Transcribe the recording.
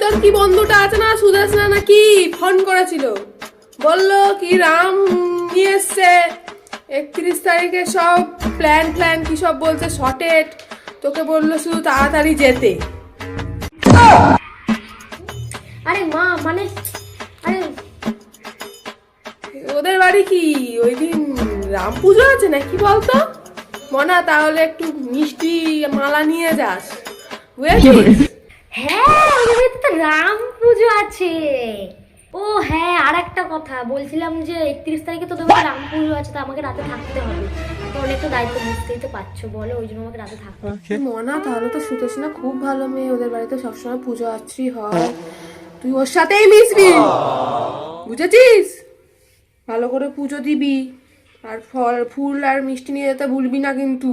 তোর কি বন্ধুটা আছে না সুদেশ না নাকি? ফোন করেছিল। বলল কি রাম নিয়ে এসছে। একত্রিশ তারিখে সব প্ল্যান প্ল্যান কি সব বলছে শর্টেড তোকে বলল শুধু তাড়াতাড়ি যেতে। আরে মা মানে আরে। ওদের বাড়ি কি? ওই দিন রাম পুজো আছে নাকি বলতো? মনা তাহলে একটু মিষ্টি মালা নিয়ে যাস। হ্যাঁ বাড়িতে তো রাম পুজো আছে। ও হ্যাঁ আর একটা কথা বলছিলাম যে একত্রিশ তারিখে রাম পুজো আছে তো আমাকে রাতে থাকতে হবে। তো অনেক তো দায়িত্ব বুঝতেই তো পারছ বলো ওই জন্য আমাকে রাতে থাকতে হবে। মনা তাহলে তো সুতোষনা খুব ভালো মেয়ে ওদের বাড়িতে সবসময় পুজো আচ্ছি হয়। তুই ওর সাথেই মিশবি। বুঝেছিস? ভালো করে পুজো দিবি আর ফল ফুল আর মিষ্টি নিয়ে যেতে ভুলবি না কিন্তু।